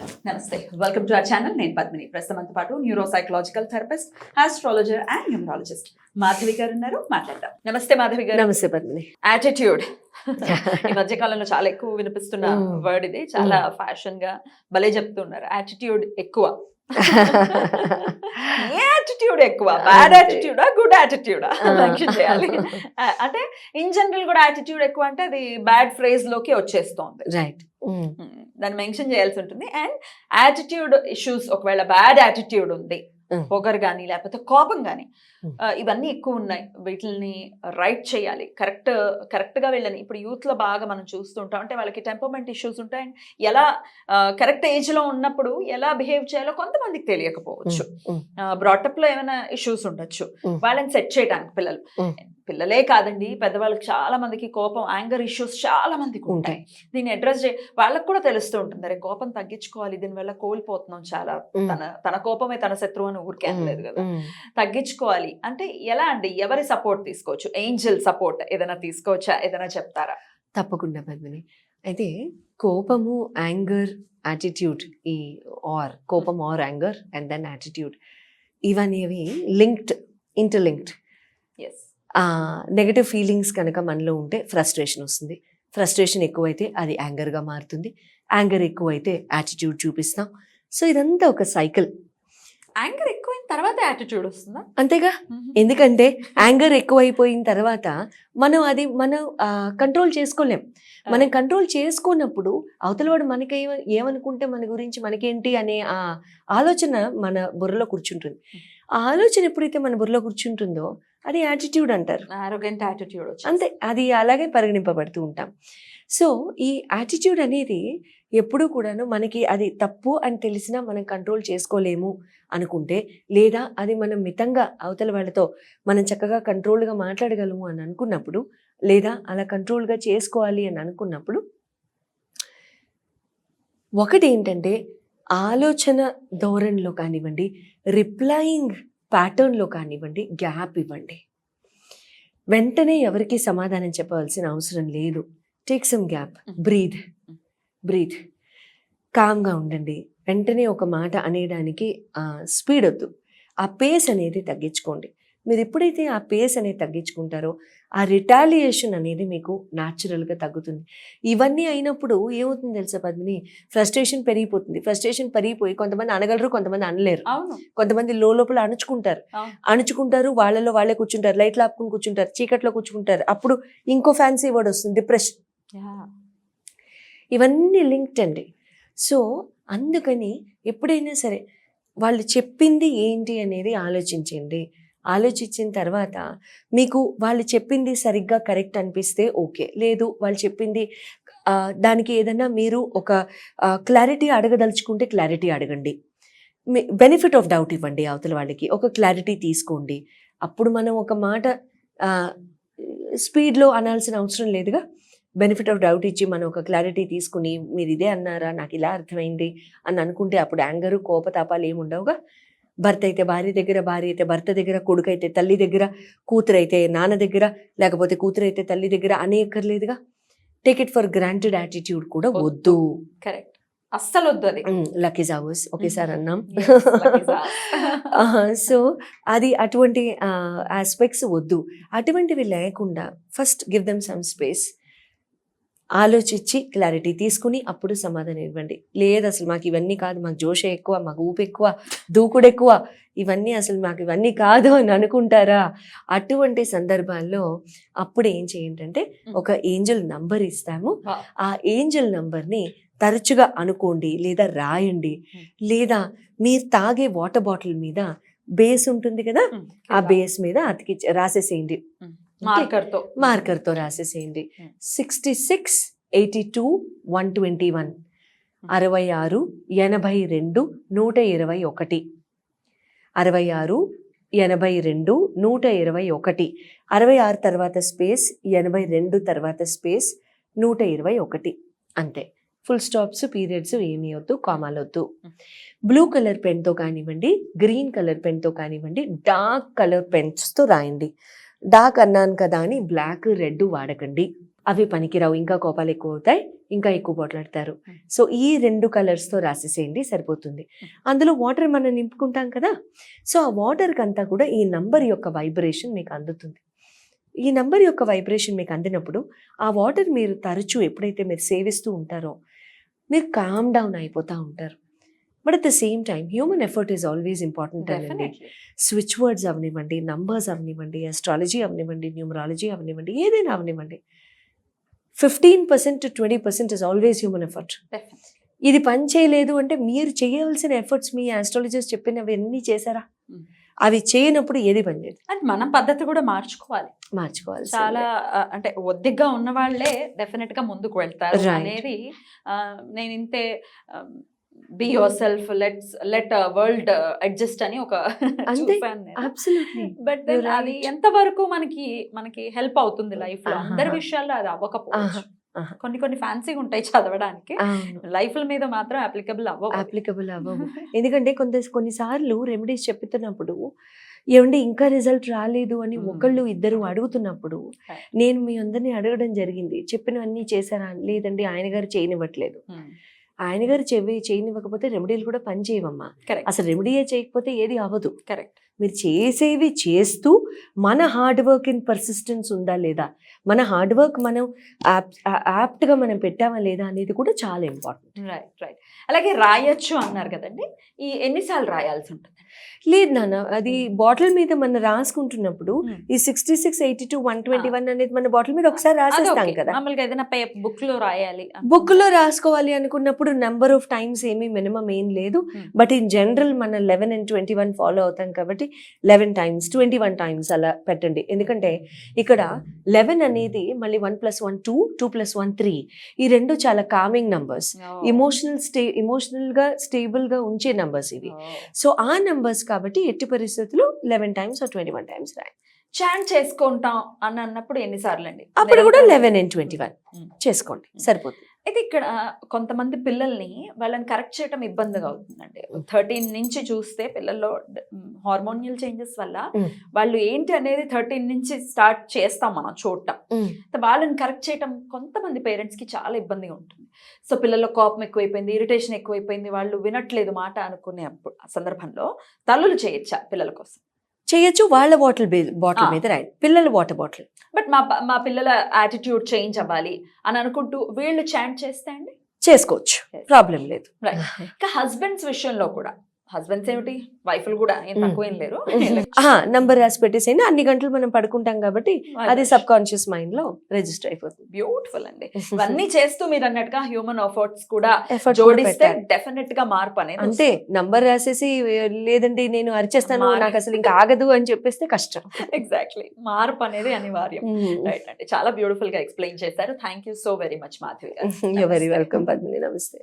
నమస్తే. Welcome to our channel నేను పద్మిని. ప్రస్తుతంతో పాటు neuro psychological therapist astrologer and numerologist Madhavi garu ఉన్నారు. మాట్లాడదాం. నమస్తే మాధవి గారు. నమస్తే పద్మిని. యాటిట్యూడ్ ఈ మధ్య కాలంలో చాలా ఎక్కువ వినిపిస్తున్న. వర్డ్ ఇది. చాలా ఫ్యాషన్గా భలే చెప్తున్నారు. యాటిట్యూడ్ ఎక్కువ. ఏ యాటిట్యూడ్ ఎక్కువ బ్యాడ్. యాటిట్యూడా గుడ్ యాటిట్యూడా ఆ. మెన్షన్ చేయాలి అంటే ఇన్ జనరల్ కూడా యాటిట్యూడ్ ఎక్కువ అంటే అది బ్యాడ్ ఫ్రేజ్లోకి వచ్చేస్తోంది రైట్ మ్మ్. దాన్ని మెన్షన్ చేయాల్సి ఉంటుంది అండ్ యాటిట్యూడ్ ఇష్యూస్ ఒకవేళ బ్యాడ్ యాటిట్యూడ్ ఉంది. పొగరు కానీ లేకపోతే కోపం కానీ. ఇవన్నీ ఎక్కువ ఉన్నాయి. వీటిని రైట్ చేయాలి. కరెక్ట్ కరెక్ట్గా వీళ్ళని. ఇప్పుడు యూత్లో బాగా మనం చూస్తుంటాం అంటే వాళ్ళకి టెంపర్మెంట్ ఇష్యూస్ ఉంటాయి. ఎలా కరెక్ట్ ఏజ్లో ఉన్నప్పుడు ఎలా బిహేవ్ చేయాలో కొంతమందికి తెలియకపోవచ్చు. బ్రాటప్లో ఏమైనా ఇష్యూస్ ఉండొచ్చు. వాళ్ళని సెట్ చేయడానికి పిల్లలు. పిల్లలే కాదండి పెద్దవాళ్ళకి చాలా మందికి కోపం యాంగర్ ఇష్యూస్ చాలా మందికి ఉంటాయి. దీన్ని అడ్రస్ చే వాళ్ళకు కూడా తెలుస్తూ ఉంటుంది. అరే కోపం తగ్గించుకోవాలి దీనివల్ల కోల్పోతున్నాం చాలా. తన తన కోపమే తన శత్రువు అని ఊరికే అనలేదు కదా. తగ్గించుకోవాలి. అంటే ఎలా అండి? ఎవరి సపోర్ట్ తీసుకోవచ్చు? ఏంజల్ సపోర్ట్ ఏదైనా తీసుకోవచ్చా? ఏదైనా చెప్తారా? తప్పకుండా పద్మిని. అయితే కోపము యాంగర్ యాటిట్యూడ్ ఈ ఆర్ కోపం or anger and then attitude ఇవనేవి linked interlinked as negative feelings కనుక మనలో ఉంటే ఫ్రస్ట్రేషన్ వస్తుంది. ఫ్రస్ట్రేషన్ ఎక్కువైతే అది యాంగర్గా మారుతుంది. యాంగర్ ఎక్కువైతే యాటిట్యూడ్ చూపిస్తాం. సో ఇదంతా ఒక సైకిల్ యాంగర్ ఎక్కువైన తర్వాత యాటిట్యూడ్ వస్తుందా? అంతేగా? ఎందుకంటే యాంగర్ ఎక్కువైపోయిన తర్వాత మనం అది మనం కంట్రోల్ చేసుకోలేం. మనం కంట్రోల్ చేసుకున్నప్పుడు అవతలవాడు మనకి ఏమ- ఏమనుకుంటే మన గురించి మనకేంటి అనే ఆ ఆలోచన మన బుర్రలో కూర్చుంటుంది. ఆ ఆలోచన ఎప్పుడైతే మన బుర్రలో కూర్చుంటుందో అది యాటిట్యూడ్ అంటారు. ఆరోగ్యంట్ యాటిట్యూడ్ వచ్చి అంతే అది అలాగే పరిగణింపబడుతూ ఉంటాం. సో ఈ యాటిట్యూడ్ అనేది ఎప్పుడూ కూడాను మనకి అది తప్పు అని తెలిసినా మనం కంట్రోల్ చేసుకోలేము అనుకుంటే లేదా అది మనం మితంగా అవతల వాళ్ళతో మనం చక్కగా కంట్రోల్గా మాట్లాడగలము అని అనుకున్నప్పుడు లేదా అలా కంట్రోల్గా చేసుకోవాలి అని అనుకున్నప్పుడు ఒకటి ఏంటంటే ఆలోచన ధోరణిలో కానివ్వండి రిప్లయింగ్ ప్యాటర్న్లో కానివ్వండి గ్యాప్ ఇవ్వండి. వెంటనే ఎవరికి సమాధానం చెప్పవలసిన అవసరం లేదు. Take some gap. Breathe breathe కామ్గా ఉండండి. వెంటనే ఒక మాట అనేయడానికి స్పీడ్ వద్దు. ఆ పేస్ అనేది తగ్గించుకోండి. మీరు ఎప్పుడైతే ఆ పేస్ అనేది తగ్గించుకుంటారో ఆ రిటాలియేషన్ అనేది మీకు న్యాచురల్గా తగ్గుతుంది. ఇవన్నీ అయినప్పుడు ఏమవుతుంది తెలుసా పద్మిని? ఫ్రస్ట్రేషన్ పెరిగిపోతుంది. ఫ్రస్ట్రేషన్ పెరిగిపోయి కొంతమంది అనగలరు కొంతమంది అనలేరు. కొంతమంది లోపల అణుచుకుంటారు. అణుచుకుంటారు వాళ్ళలో వాళ్ళే కూర్చుంటారు లైట్లు ఆపుకుని కూర్చుంటారు చీకట్లో కూర్చుంటారు. అప్పుడు ఇంకో ఫ్యాన్సీ వర్డ్ వస్తుంది డిప్రెషన్. ఇవన్నీ లింక్డ్ అండి. సో అందుకని ఎప్పుడైనా సరే వాళ్ళు చెప్పింది ఏంటి అనేది ఆలోచించండి. ఆలోచించిన తర్వాత మీకు వాళ్ళు చెప్పింది సరిగ్గా కరెక్ట్ అనిపిస్తే ఓకే. లేదు వాళ్ళు చెప్పింది దానికి ఏదైనా మీరు ఒక క్లారిటీ అడగదలుచుకుంటే క్లారిటీ అడగండి. బెనిఫిట్ ఆఫ్ డౌట్ ఇవ్వండి అవతల వాళ్ళకి. ఒక క్లారిటీ తీసుకోండి. అప్పుడు మనం ఒక మాట స్పీడ్లో అనాల్సిన అవసరం లేదుగా. బెనిఫిట్ ఆఫ్ డౌట్ ఇచ్చి మనం ఒక క్లారిటీ తీసుకుని మీరు ఇదే అన్నారా? నాకు ఇలా అర్థమైంది అని అనుకుంటే అప్పుడు యాంగరు కోపతాపాలు ఏమి ఉండవుగా భర్త అయితే భార్య దగ్గర భార్య అయితే భర్త దగ్గర కొడుకు అయితే తల్లి దగ్గర కూతురు అయితే నాన్న దగ్గర లేకపోతే కూతురు అయితే తల్లి దగ్గర అనేక్కర్లేదుగా take it for granted attitude కూడా వద్దు. కరెక్ట్ అస్సలు వద్దు అది. లక్కీ జావర్స్ ఒకేసారి అన్నాం. సో అది అటువంటి ఆస్పెక్ట్స్ వద్దు. అటువంటివి లేకుండా first give them some space ఆలోచించి క్లారిటీ తీసుకుని అప్పుడు సమాధానం ఇవ్వండి. లేదు అసలు మాకు ఇవన్నీ కాదు మాకు జోష ఎక్కువ మాకు ఊపు ఎక్కువ దూకుడు ఎక్కువ ఇవన్నీ అసలు మాకు ఇవన్నీ కాదు అని అనుకుంటారా? అటువంటి సందర్భాల్లో అప్పుడు ఏం చేయండి ఒక ఏంజల్ నంబర్ ఇస్తాము. ఆ ఏంజల్ నంబర్ని తరచుగా అనుకోండి లేదా రాయండి. లేదా మీరు తాగే వాటర్ బాటిల్ మీద బేస్ ఉంటుంది కదా. ఆ బేస్ మీద అతికి రాసేసేయండి. మార్కర్తో మార్కర్తో రాసేసేయండి. Hmm. Sixty six eighty two one twenty one అరవై ఆరు ఎనభై రెండు నూట ఇరవై ఒకటి. అరవై ఆరు ఎనభై రెండు నూట ఇరవై ఒకటి. అరవై ఆరు తర్వాత స్పేస్ ఎనభై రెండు తర్వాత స్పేస్ నూట ఇరవై ఒకటి. అంతే. ఫుల్ స్టాప్స్ పీరియడ్స్ ఏమీ వద్దు కామాలు వద్దు. బ్లూ కలర్ పెన్తో కానివ్వండి గ్రీన్ కలర్ పెన్తో కానివ్వండి డార్క్ కలర్ పెన్స్తో రాయండి. డార్క్ అన్నాను కదా అని బ్లాక్ రెడ్ వాడకండి. అవి పనికిరావు. ఇంకా కోపాలు ఎక్కువ అవుతాయి ఇంకా ఎక్కువ పోట్లాడతారు. సో ఈ రెండు కలర్స్తో రాసేసేయండి సరిపోతుంది. అందులో వాటర్ మనం నింపుకుంటాం కదా? సో ఆ వాటర్కి అంతా కూడా ఈ నంబర్ యొక్క వైబ్రేషన్ మీకు అందుతుంది. ఈ నంబర్ యొక్క వైబ్రేషన్ మీకు అందినప్పుడు ఆ వాటర్ మీరు తరచూ ఎప్పుడైతే మీరు సేవిస్తూ ఉంటారో మీరు కామ్ డౌన్ అయిపోతూ ఉంటారు. But at the same time human effort is always important అండి స్విచ్ వర్డ్స్ అవనివ్వండి నంబర్స్ అవనివ్వండి అస్ట్రాలజీ అవనివ్వండి న్యూమరాలజీ అవనివ్వండి ఏదైనా అవనివ్వండి fifteen percent to twenty percent is always human effort ఇది పని చేయలేదు అంటే మీరు చేయవలసిన ఎఫర్ట్స్ మీ ఆస్ట్రాలజర్స్ చెప్పినవి అన్నీ చేశారా? Mm. అవి చేయనప్పుడు ఏది పని చేయదు. అండ్ మనం పద్ధతి కూడా మార్చుకోవాలి. మార్చుకోవాలి చాలా అంటే ఒద్దిగ్గా ఉన్న వాళ్ళే డెఫినెట్గా ముందుకు వెళ్తారు. అనేది నేను ఇంతే be yourself let's let world adjust అని ఒక బట్ అది. ఎంత వరకు మనకి మనకి హెల్ప్ అవుతుంది లైఫ్లో? అందరి. విషయాల్లో అది అవ్వకపోవచ్చు. కొన్ని కొన్ని ఫ్యాన్సీగా ఉంటాయి చదవడానికి. లైఫ్ మీద మాత్రం అప్లికబుల్ అవ్వవు. అప్లికబుల్ అవ్వవు. ఎందుకంటే కొంత కొన్నిసార్లు రెమెడీస్ చెప్తున్నప్పుడు ఏమండి ఇంకా రిజల్ట్ రాలేదు అని Mm. ఒకళ్ళు ఇద్దరు అడుగుతున్నప్పుడు. నేను మీ అందరినీ అడగడం జరిగింది. చెప్పినవన్నీ చేశారా లేదండి ఆయన గారు చేయనివ్వట్లేదు. ఆయన గారు చెవి చేయనివ్వకపోతే రెమెడీలు కూడా పని చేయవమ్మా. కరెక్ట్ అసలు రెమెడీయే చేయకపోతే ఏది అవ్వదు. కరెక్ట్ మీరు చేసేవి చేస్తూ మన హార్డ్ వర్క్ ఇన్ పర్సిస్టెన్స్ ఉందా లేదా? మన హార్డ్ వర్క్ మనం యాప్ట్గా మనం పెట్టామా లేదా అనేది కూడా చాలా ఇంపార్టెంట్. రైట్ రైట్ అలాగే రాయొచ్చు అన్నారు కదండి. ఈ ఎన్నిసార్లు రాయాల్సి ఉంటుంది? లేదు నాన్న అది బాటిల్ మీద మనం రాసుకుంటున్నప్పుడు Hmm. ఈ sixty six eighty two one twenty one అనేది మన బాటిల్ మీద ఒకసారి రాసేస్తాం కదా. మామూలుగా ఏదైనా బుక్లో రాయాలి బుక్లో రాసుకోవాలి అనుకున్నప్పుడు నెంబర్ ఆఫ్ టైమ్స్ ఏమీ మినిమం ఏం లేదు. Hmm. బట్ ఇన్ జనరల్ మన eleven and twenty one follow అవుతాం కాబట్టి eleven times twenty one times అలా పెట్టండి. ఎందుకంటే ఇక్కడ లెవెన్ అనేది మళ్ళీ one plus one two two plus one three ఈ రెండు చాలా కామింగ్ నంబర్స్ ఇమోషనల్ స్టే ఇమోషనల్గా స్టేబుల్గా ఉంచే నంబర్స్ ఇవి. సో ఆ నంబర్స్ కాబట్టి ఎట్టి పరిస్థితుల్లో eleven times twenty one times రాయి. చాంట్ చేసుకుంటాం అని అన్నప్పుడు ఎన్నిసార్లు అండి అప్పుడు కూడా లెవెన్ అండ్ ట్వంటీ వన్. చేసుకోండి. సరిపోతుంది. అయితే ఇక్కడ కొంతమంది పిల్లల్ని వాళ్ళని కరెక్ట్ చేయడం ఇబ్బందిగా అవుతుందండి. థర్టీన్ నుంచి చూస్తే పిల్లల్లో హార్మోనియల్ చేంజెస్ వల్ల. వాళ్ళు ఏంటి అనేది థర్టీన్ నుంచి స్టార్ట్ చేస్తాం మనం చూడటం. వాళ్ళని కరెక్ట్ చేయటం కొంతమంది పేరెంట్స్కి చాలా ఇబ్బందిగా ఉంటుంది. సో పిల్లల్లో కోపం ఎక్కువైపోయింది ఇరిటేషన్ ఎక్కువైపోయింది వాళ్ళు వినట్లేదు మాట అనుకునే సందర్భంలో తల్లులు చేయొచ్చా పిల్లల కోసం? చేయొచ్చు వాళ్ళ వాటర్ బాటిల్. మీద రాయండి. పిల్లల వాటర్ బాటిల్. బట్ మా మా పిల్లల యాటిట్యూడ్ చేంజ్ అవ్వాలి అని అనుకుంటూ వీళ్ళు చాంట్ చేస్తే అండి? చేసుకోవచ్చు. ప్రాబ్లం లేదు. Right. ఇంకా హస్బెండ్స్ విషయంలో కూడా హస్బెండ్స్ ఏమిటి? వైఫ్లు కూడా ఏం. తక్కువ ఏం లేరు నంబర్ రాసి పెట్టేసేయండి అన్ని గంటలు మనం పడుకుంటాం కాబట్టి అది సబ్ కాన్షియస్ మైండ్లో రిజిస్టర్ అయిపోతుంది. బ్యూటిఫుల్ అండి. ఇవన్నీ చేస్తూ మీరు అన్నట్టుగా హ్యూమన్ ఎఫర్ట్స్ కూడా జోడిస్తే. డెఫినెట్గా మార్పు అనేది అంతే. నంబర్ రాసేసి లేదండి నేను అరిచేస్తాను నాకు అసలు ఇంకా ఆగదు అని చెప్పేస్తే కష్టం. ఎగ్జాక్ట్లీ మార్పు అనేది అనివార్యం. రైట్ అండి. చాలా బ్యూటిఫుల్గా ఎక్స్ప్లెయిన్ చేశారు. Thank you so very much Madhavi very. Welcome Padmini నమస్తే.